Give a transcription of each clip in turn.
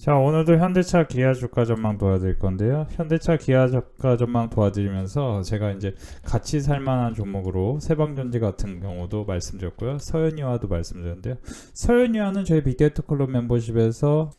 자 오늘도 현대차 기아 주가 전망 도와드릴 건데요. 현대차 기아 주가 전망 도와드리면서 제가 이제 같이 살만한 종목으로 세방전지 같은 경우도 말씀드렸고요. 서현이와도 말씀드렸는데요. 서현이와는 저희 빅데이터 클럽 멤버십에서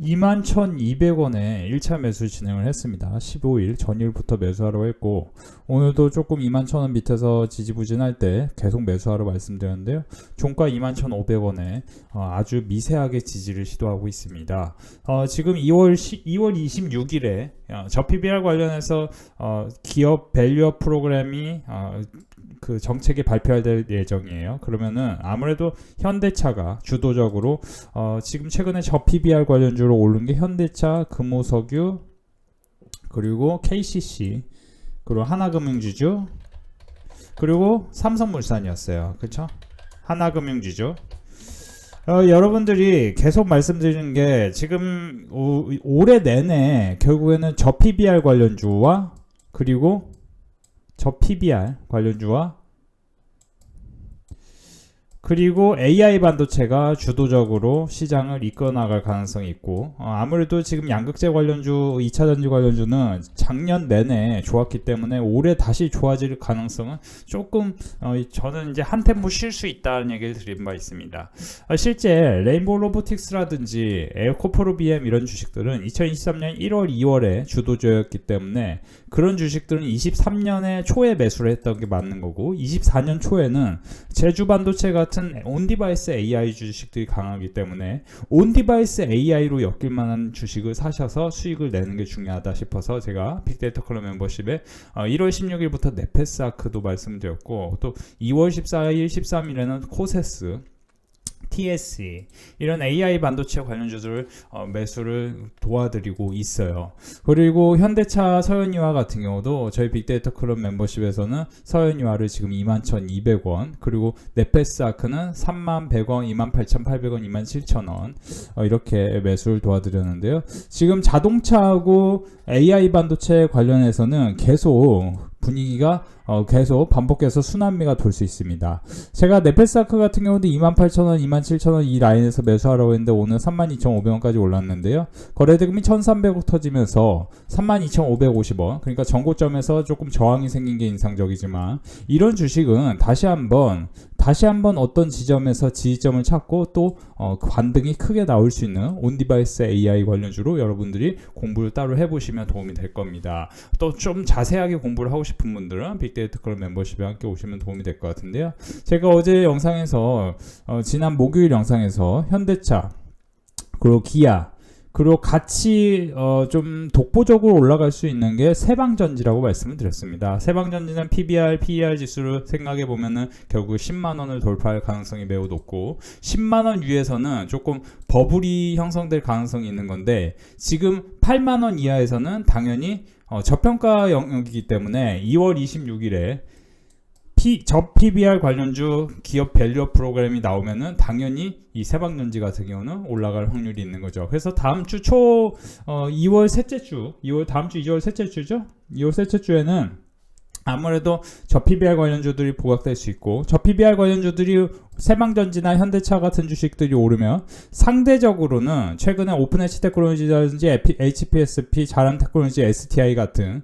21,200원에 1차 매수 진행을 했습니다. 15일 전일부터 매수하러 했고 오늘도 조금 21,000원 밑에서 지지부진할 때 계속 매수하러 말씀드렸는데요. 종가 21,500원에 어, 아주 미세하게 지지를 시도하고 있습니다. 어, 지금 2월 2월 26일에 어, 저 PBR 관련해서 어, 기업 밸류업 프로그램이 어, 그 정책이 발표될 예정이에요. 그러면은 아무래도 현대차가 주도적으로 어, 지금 최근에 저 PBR 관련주로 오른 게 현대차, 금호석유 그리고 KCC 그리고 하나금융주주 그리고 삼성물산이었어요. 그렇죠? 하나금융주주 어, 여러분들이 계속 말씀드리는 게 지금 오, 올해 내내 결국에는 저 PBR 관련주와 그리고 저 PBR 관련주와 그리고 AI 반도체가 주도적으로 시장을 이끌어 나갈 가능성이 있고 어, 아무래도 지금 양극재 관련주, 2차 전지 관련주는 작년 내내 좋았기 때문에 올해 다시 좋아질 가능성은 조금 어, 저는 이제 한 템포 쉴 수 있다는 얘기를 드린 바 있습니다. 어, 실제 레인보우 로보틱스라든지 에어코프로 BM 이런 주식들은 2023년 1월, 2월에 주도주였기 때문에 그런 주식들은 23년에 초에 매수를 했던 게 맞는 거고 24년 초에는 제주 반도체 같은 온 디바이스 AI 주식들이 강하기 때문에 온 디바이스 AI로 엮일 만한 주식을 사셔서 수익을 내는 게 중요하다 싶어서 제가 빅데이터 클럽 멤버십에 어, 1월 16일부터 네페스아크도 말씀드렸고 또 2월 14일, 13일에는 코세스 TSE 이런 AI 반도체 관련주들을 어, 매수를 도와드리고 있어요. 그리고 현대차 서현이와 같은 경우도 저희 빅데이터 클럽 멤버십에서는 서현이와를 지금 21,200원 그리고 네페스아크는 31,100원, 28,800원, 27,000원 어, 이렇게 매수를 도와드렸는데요. 지금 자동차하고 AI 반도체 관련해서는 계속 분위기가 어, 계속 반복해서 순환미가 돌 수 있습니다. 제가 네페스아크 같은 경우도 28,000원, 27,000원 이 라인에서 매수하라고 했는데 오늘 32,500원까지 올랐는데요. 거래대금이 1,300억 터지면서 32,550원. 그러니까 전고점에서 조금 저항이 생긴 게 인상적이지만 이런 주식은 다시 한번 다시 한번 어떤 지점에서 지지점을 찾고 또 어, 관등이 크게 나올 수 있는 온디바이스 AI 관련주로 여러분들이 공부를 따로 해보시면 도움이 될 겁니다. 또 좀 자세하게 공부를 하고 싶은 분들은 빅 클럽 멤버십에 함께 오시면 도움이 될 것 같은데요. 제가 어제 영상에서 어, 지난 목요일 영상에서 현대차 그리고 기아 그리고 같이 어, 좀 독보적으로 올라갈 수 있는 게 세방전지라고 말씀을 드렸습니다. 세방전지는 PBR, PER 지수를 생각해 보면은 결국 10만 원을 돌파할 가능성이 매우 높고 10만 원 위에서는 조금 버블이 형성될 가능성이 있는 건데 지금 8만 원 이하에서는 당연히 어, 저평가 영역이기 때문에 2월 26일에 P, 저 PBR 관련주 기업 밸류업 프로그램이 나오면은 당연히 이 세방전지 같은 경우는 올라갈 확률이 있는 거죠. 그래서 다음 주 초 어, 2월 셋째 주, 2월 다음 주 2월 셋째 주죠. 2월 셋째 주에는 아무래도 저 PBR 관련주들이 부각될 수 있고 저 PBR 관련주들이 세방전지나 현대차 같은 주식들이 오르면 상대적으로는 최근에 오픈엣지 테크놀로지라든지 HPSP, 자랑 테크놀로지, STI 같은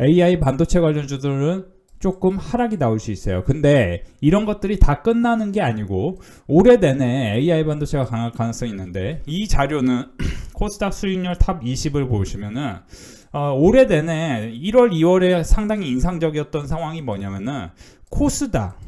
AI 반도체 관련주들은 조금 하락이 나올 수 있어요. 근데 이런 것들이 다 끝나는 게 아니고 올해 내내 AI 반도체가 강할 가능성이 있는데 이 자료는 코스닥 수익률 탑 20을 보시면은 어, 올해 내내 1월, 2월에 상당히 인상적이었던 상황이 뭐냐면은 코스닥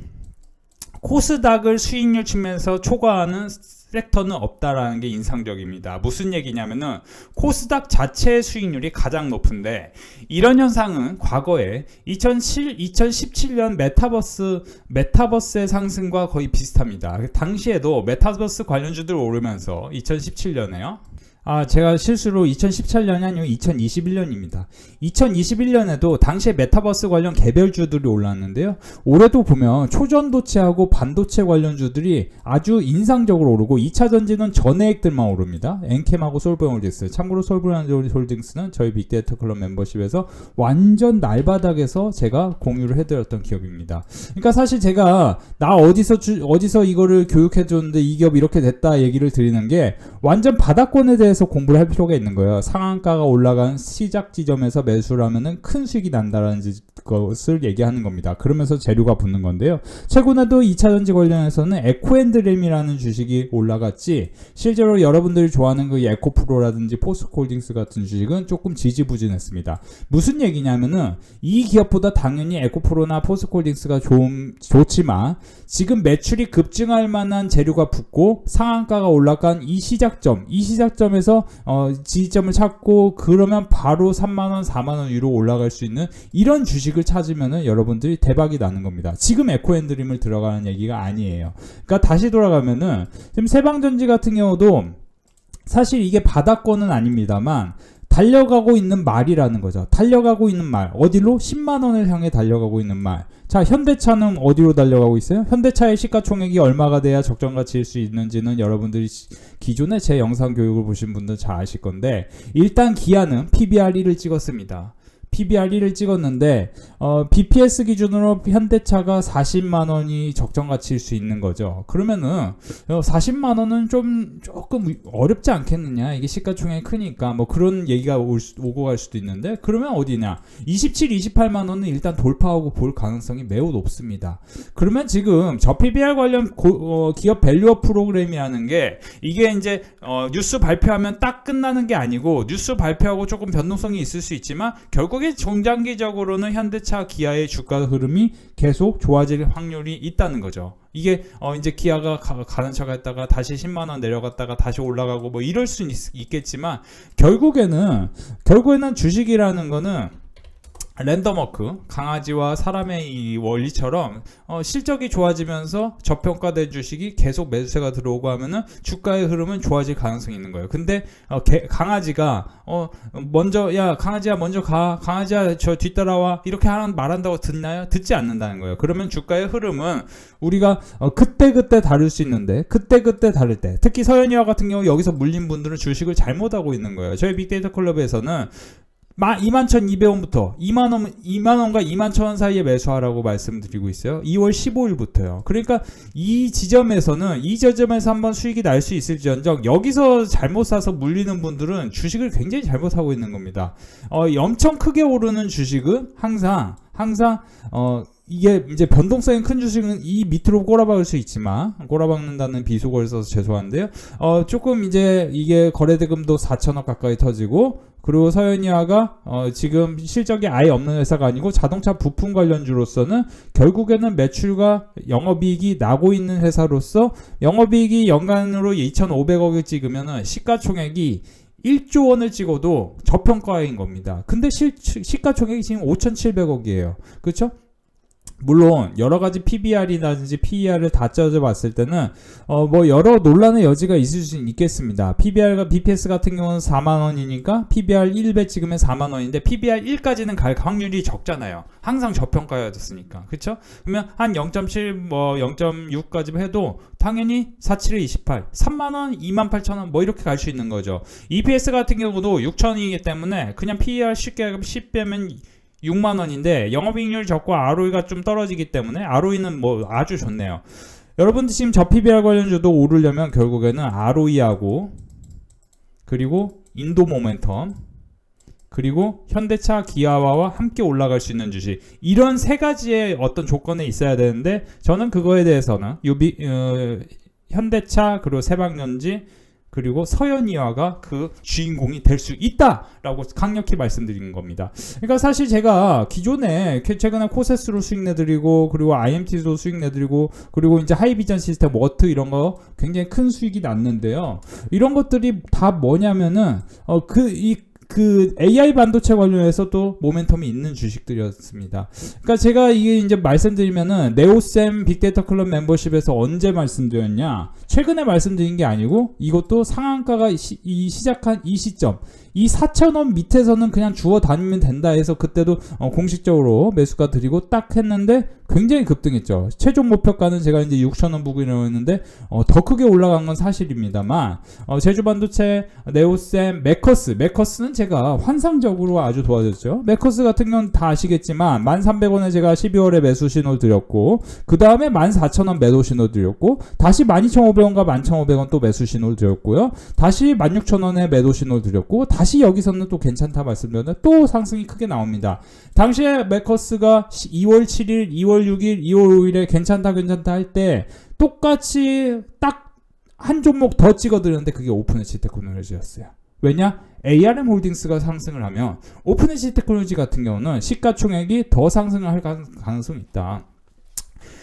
코스닥을 수익률 측면에서 초과하는 섹터는 없다라는 게 인상적입니다. 무슨 얘기냐면은 코스닥 자체의 수익률이 가장 높은데 이런 현상은 과거에 2007, 2017년 메타버스 메타버스의 상승과 거의 비슷합니다. 당시에도 메타버스 관련주들 오르면서 2017년에요. 아, 제가 실수로 2017년이 아니고 2021년입니다. 2021년에도 당시에 메타버스 관련 개별주들이 올랐는데요. 올해도 보면 초전도체하고 반도체 관련주들이 아주 인상적으로 오르고 2차 전지는 전해액들만 오릅니다. 엔캠하고 솔브홀딩스. 참고로 솔브홀딩스는 저희 빅데이터 클럽 멤버십에서 완전 날바닥에서 제가 공유를 해드렸던 기업입니다. 그러니까 사실 제가 나 어디서 주, 어디서 이거를 교육해줬는데 이 기업 이렇게 됐다 얘기를 드리는 게 완전 바닥권에 대해서 차원에서 공부를 할 필요가 있는 거예요. 상한가가 올라간 시작 지점에서 매수를 하면은 큰 수익이 난다라는 지- 것을 얘기하는 겁니다. 그러면서 재료가 붙는 건데요. 최근에도 2차전지 관련해서는 에코앤드림이라는 주식이 올라갔지 실제로 여러분들이 좋아하는 그 에코프로라든지 포스코홀딩스 같은 주식은 조금 지지부진했습니다. 무슨 얘기냐면은 이 기업보다 당연히 에코프로나 포스코홀딩스가 좀 좋지만 지금 매출이 급증할 만한 재료가 붙고 상한가가 올라간 이 시작점, 이 시작점에서 어, 지지점을 찾고 그러면 바로 3만 원, 4만 원 위로 올라갈 수 있는 이런 주식을 찾으면은 여러분들이 대박이 나는 겁니다. 지금 에코앤드림을 들어가는 얘기가 아니에요. 그러니까 다시 돌아가면은 지금 세방전지 같은 경우도 사실 이게 바닥권은 아닙니다만 달려가고 있는 말이라는 거죠. 달려가고 있는 말. 어디로? 10만 원을 향해 달려가고 있는 말. 자, 현대차는 어디로 달려가고 있어요? 현대차의 시가총액이 얼마가 돼야 적정 가치일 수 있는지는 여러분들이 시- 기존에 제 영상 교육을 보신 분들 잘 아실 건데 일단 기아는 PBR 1을 찍었습니다. PBR 1을 찍었는데 어, BPS 기준으로 현대차가 40만 원이 적정 가치일 수 있는 거죠. 그러면은 어, 40만 원은 좀 조금 어렵지 않겠느냐? 이게 시가총액이 크니까 뭐 그런 얘기가 올 수- 오고 갈 수도 있는데 그러면 어디냐? 27, 28만 원은 일단 돌파하고 볼 가능성이 매우 높습니다. 그러면 지금 저 PBR 관련 고- 어, 기업 밸류업 프로그램이라는 게 이게 이제 어, 뉴스 발표하면 딱 끝나는 게 아니고 뉴스 발표하고 조금 변동성이 있을 수 있지만 결국 에 중장기적으로는 현대차 기아의 주가 흐름이 계속 좋아질 확률이 있다는 거죠. 이게 어 이제 기아가 가, 가는 척 했다가 다시 10만 원 내려갔다가 다시 올라가고 뭐 이럴 수는 있, 있겠지만 결국에는 결국에는 주식이라는 거는 랜덤워크 강아지와 사람의 이 원리처럼 어, 실적이 좋아지면서 저평가된 주식이 계속 매수세가 들어오고 하면은 주가의 흐름은 좋아질 가능성이 있는 거예요. 근데 어, 개- 강아지가 어 먼저 야 강아지야 먼저 가 강아지야 저 뒤따라와 이렇게 하는 말한다고 듣나요? 듣지 않는다는 거예요. 그러면 주가의 흐름은 우리가 어, 그때 그때 다를 수 있는데 그때 그때 다를 때 특히 서현이와 같은 경우 여기서 물린 분들은 주식을 잘못하고 있는 거예요. 저희 빅데이터 클럽에서는 21,200원부터 2만원, 2만원과 2만 1,000원 사이에 매수하라고 말씀드리고 있어요. 2월 15일부터요. 그러니까 이 지점에서는 이 지점에서 한번 수익이 날 수 있을지언정 여기서 잘못 사서 물리는 분들은 주식을 굉장히 잘못 하고 있는 겁니다. 어, 엄청 크게 오르는 주식은 항상, 항상, 어, 이게 이제 변동성이 큰 주식은 이 밑으로 꼬라박을 수 있지만 꼬라박는다는 비속어를 써서 죄송한데요. 어 조금 이제 이게 거래대금도 4천억 가까이 터지고 그리고 서현이화가 어 지금 실적이 아예 없는 회사가 아니고 자동차 부품 관련주로서는 결국에는 매출과 영업이익이 나고 있는 회사로서 영업이익이 연간으로 2,500억을 찍으면은 시가총액이 1조 원을 찍어도 저평가인 겁니다. 근데 실, 시가총액이 지금 5,700억이에요. 그렇죠? 물론 여러 가지 PBR이라든지 PER을 다 짜져 봤을 때는 어 뭐 여러 논란의 여지가 있을 수 있겠습니다. PBR과 BPS 같은 경우는 4만 원이니까 PBR 1배 찍으면 4만 원인데 PBR 1까지는 갈 확률이 적잖아요. 항상 저평가였으니까. 그렇죠? 그러면 한 0.7 뭐 0.6까지 해도 당연히 47에 28, 3만 원, 2만 8천 원 뭐 이렇게 갈 수 있는 거죠. EPS 같은 경우도 6천이기 때문에 그냥 PER 쉽게 하면 10 빼면 6만 원인데 영업이익률 적고 ROE가 좀 떨어지기 때문에 ROE는 뭐 아주 좋네요. 여러분들 지금 저 PBR 관련주도 오르려면 결국에는 ROE하고 그리고 인도 모멘텀 그리고 현대차 기아와와 함께 올라갈 수 있는 주식 이런 세 가지의 어떤 조건에 있어야 되는데 저는 그거에 대해서는 유비 어, 현대차 그리고 세방연지 그리고 서현이화가 그 주인공이 될 수 있다라고 강력히 말씀드리는 겁니다. 그러니까 사실 제가 기존에 최- 최근에 코세스로 수익 내드리고 그리고 IMT도 수익 내드리고 그리고 이제 하이비전 시스템 워트 이런 거 굉장히 큰 수익이 났는데요. 이런 것들이 다 뭐냐면은 어 그 이 그 AI 반도체 관련해서 또 모멘텀이 있는 주식들이었습니다. 그러니까 제가 이게 이제 말씀드리면은 네오셈 빅데이터 클럽 멤버십에서 언제 말씀드렸냐? 최근에 말씀드린 게 아니고 이것도 상한가가 시, 이 시작한 이 시점 이 4,000원 밑에서는 그냥 주워 다니면 된다 해서 그때도 어, 공식적으로 매수가 드리고 딱 했는데 굉장히 급등했죠. 최종 목표가는 제가 이제 6,000원 부근이라고 했는데 어, 더 크게 올라간 건 사실입니다만 어, 제주반도체, 네오셈, 메커스, 메커스는 제가 환상적으로 아주 도와줬죠. 메커스 같은 경우는 다 아시겠지만 1,300원에 제가 12월에 매수 신호 드렸고 그 다음에 14,000원 매도 신호 드렸고 다시 12,500원과 11,500원 또 매수 신호 드렸고요. 다시 16,000원에 매도 신호 드렸고 다시 여기서는 또 괜찮다 말씀드렸는데 또 상승이 크게 나옵니다. 당시에 메커스가 2월 7일, 2월 6일, 2월 5일에 괜찮다 괜찮다 할 때 똑같이 딱 한 종목 더 찍어드렸는데 그게 오픈엣지 테크놀로지였어요. 왜냐? ARM 홀딩스가 상승을 하면 오픈엣지 테크놀로지 같은 경우는 시가총액이 더 상승을 할 가- 가능성이 있다.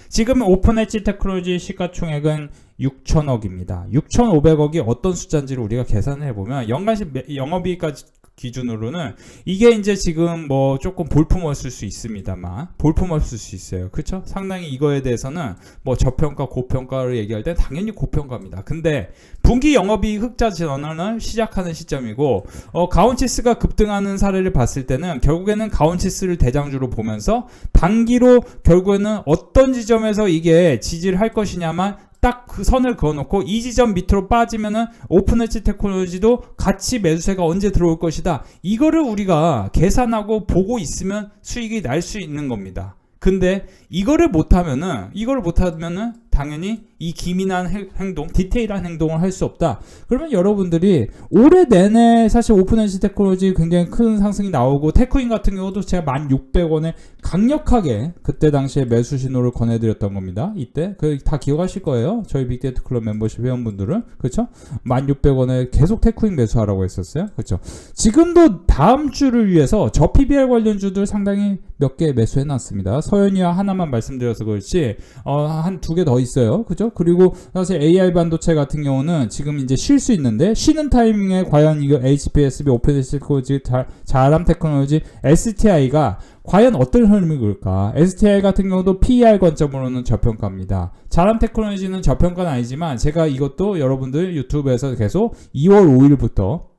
지금 오픈엣지 테크놀로지 시가총액은 6천억입니다. 6,500억이 어떤 숫자인지를 우리가 계산을 해보면 연간 시- 영업이익까지 기준으로는 이게 이제 지금 뭐 조금 볼품없을 수 있습니다만 볼품없을 수 있어요. 그렇죠? 상당히 이거에 대해서는 뭐 저평가 고평가를 얘기할 때 당연히 고평가입니다. 근데 분기 영업이익 흑자 전환을 시작하는 시점이고 어, 가온치스가 급등하는 사례를 봤을 때는 결국에는 가온치스를 대장주로 보면서 단기로 결국에는 어떤 지점에서 이게 지지를 할 것이냐만 딱 그 선을 그어놓고 이 지점 밑으로 빠지면은 오픈엣지 테크놀로지도 같이 매수세가 언제 들어올 것이다. 이거를 우리가 계산하고 보고 있으면 수익이 날 수 있는 겁니다. 근데 이거를 못하면은 이거를 못하면은 당연히 이 기민한 해- 행동, 디테일한 행동을 할 수 없다. 그러면 여러분들이 올해 내내 사실 오픈엔시 테크놀로지 굉장히 큰 상승이 나오고 테크인 같은 경우도 제가 1,600원에 강력하게 그때 당시에 매수 신호를 권해드렸던 겁니다. 이때 그 다 기억하실 거예요. 저희 빅데이터 클럽 멤버십 회원분들은 그렇죠? 1,600원에 계속 테크인 매수하라고 했었어요. 그렇죠? 지금도 다음 주를 위해서 저 PBR 관련주들 상당히 몇 개 매수해놨습니다. 서현이와 하나만 말씀드려서 그렇지 어, 한 두 개 더 있어요. 그죠? 그리고 사실 AI 반도체 같은 경우는 지금 이제 쉴 수 있는데 쉬는 타이밍에 과연 이거 HPSB, 오펜시코지 자람 테크놀로지, STI가 과연 어떤 흐름이 그럴까? STI 같은 경우도 PER 관점으로는 저평가입니다. 자람 테크놀로지는 저평가는 아니지만 제가 이것도 여러분들 유튜브에서 계속 2월 5일부터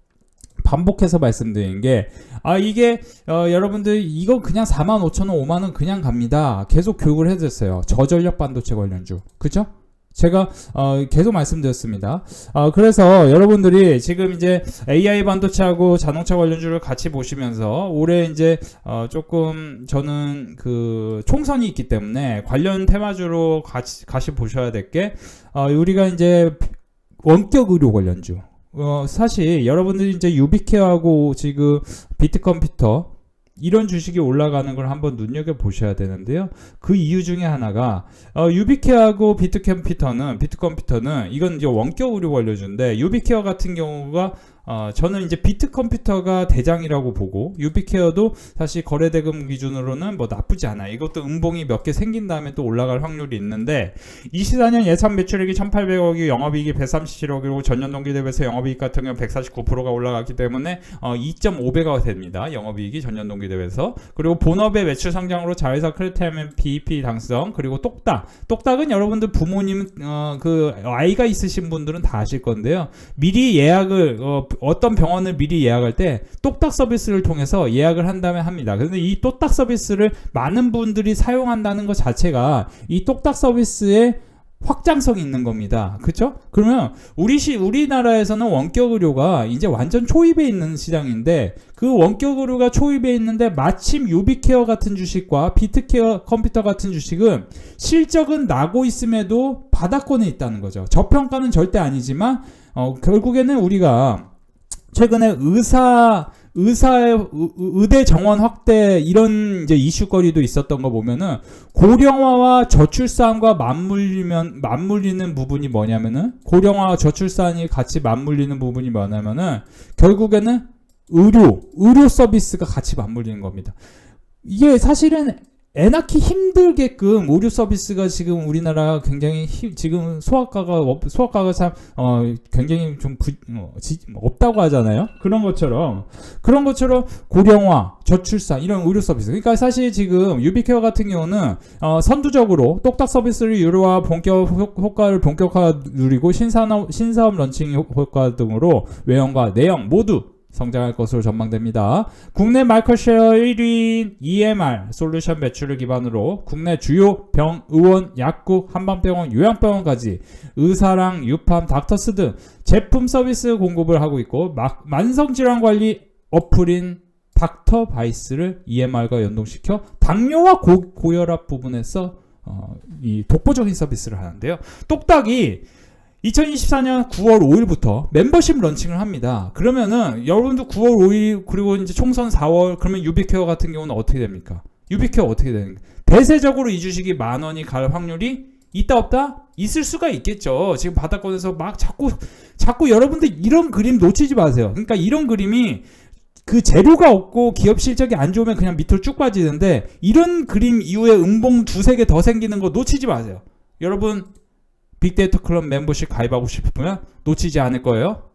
반복해서 말씀드린 게, 아, 이게, 어, 여러분들, 이거 그냥 45,000원, 5만원 그냥 갑니다. 계속 교육을 해줬어요. 저전력 반도체 관련주. 그쵸? 제가, 어, 계속 말씀드렸습니다. 어, 그래서 여러분들이 지금 이제 AI 반도체하고 자동차 관련주를 같이 보시면서 올해 이제, 어, 조금 저는 그 총선이 있기 때문에 관련 테마주로 같이, 같이 보셔야 될 게, 어, 우리가 이제 원격 의료 관련주. 어, 사실 여러분들이 이제 유비케어하고 지금 비트컴퓨터 이런 주식이 올라가는 걸 한번 눈여겨 보셔야 되는데요. 그 이유 중에 하나가 어, 유비케어하고 비트컴퓨터는 비트컴퓨터는 이건 이제 원격 의료 관련주인데 유비케어 같은 경우가 어, 저는 이제 비트 컴퓨터가 대장이라고 보고 유비케어도 사실 거래 대금 기준으로는 뭐 나쁘지 않아. 이것도 음봉이 몇 개 생긴 다음에 또 올라갈 확률이 있는데 24년 예상 매출액이 1,800억이 영업이익이 137억이고 전년 동기 대비해서 영업이익 같은 경우 149%가 올라갔기 때문에 어, 2.5배가 됩니다. 영업이익이 전년 동기 대비해서 그리고 본업의 매출 상장으로 자회사 크레테멘 BEP 당성 그리고 똑딱 똑딱은 여러분들 부모님 어, 그 아이가 있으신 분들은 다 아실 건데요. 미리 예약을 어, 어떤 병원을 미리 예약할 때 똑딱 서비스를 통해서 예약을 한 다음에 합니다. 근데 이 똑딱 서비스를 많은 분들이 사용한다는 것 자체가 이 똑딱 서비스의 확장성이 있는 겁니다. 그렇죠? 그러면 우리 시 우리나라에서는 원격 의료가 이제 완전 초입에 있는 시장인데 그 원격 의료가 초입에 있는데 마침 유비케어 같은 주식과 비트케어 컴퓨터 같은 주식은 실적은 나고 있음에도 바닥권에 있다는 거죠. 저평가는 절대 아니지만 어, 결국에는 우리가 최근에 의사 의사의 의- 의대 정원 확대 이런 이제 이슈거리도 있었던 거 보면은 고령화와 저출산과 맞물리면 맞물리는 부분이 뭐냐면은 고령화와 저출산이 같이 맞물리는 부분이 뭐냐면은 결국에는 의료 의료 서비스가 같이 맞물리는 겁니다. 이게 사실은 애 낳기 힘들게끔 의료 서비스가 지금 우리나라 굉장히 힘- 지금 소아과가 없- 소아과가 참 어, 굉장히 좀 부, 어, 지- 없다고 하잖아요. 그런 것처럼 그런 것처럼 고령화, 저출산 이런 의료 서비스. 그러니까 사실 지금 유비케어 같은 경우는 어, 선두적으로 똑딱 서비스를 유료화 본격 효- 효과를 본격화 누리고 신산업 신사업 런칭 효- 효과 등으로 외형과 내형 모두 성장할 것으로 전망됩니다. 국내 마이클 셰어 1위인 EMR 솔루션 매출을 기반으로 국내 주요 병, 의원, 약국, 한방병원, 요양병원까지 의사랑 유팜, 닥터스 등 제품 서비스 공급을 하고 있고 막- 만성질환 관리 어플인 닥터 바이스를 EMR과 연동시켜 당뇨와 고, 고혈압 부분에서 어, 이 독보적인 서비스를 하는데요. 똑딱이 2024년 9월 5일부터 멤버십 런칭을 합니다. 그러면은 여러분도 9월 5일 그리고 이제 총선 4월 그러면 유비케어 같은 경우는 어떻게 됩니까? 유비케어 어떻게 되는 대세적으로 이 주식이 만 원이 갈 확률이 있다 없다? 있을 수가 있겠죠. 지금 바닥권에서 막 자꾸 자꾸 여러분들 이런 그림 놓치지 마세요. 그러니까 이런 그림이 그 재료가 없고 기업 실적이 안 좋으면 그냥 밑으로 쭉 빠지는데 이런 그림 이후에 음봉 두세 개 더 생기는 거 놓치지 마세요. 여러분 빅데이터 클럽 멤버십 가입하고 싶으면 놓치지 않을 거예요.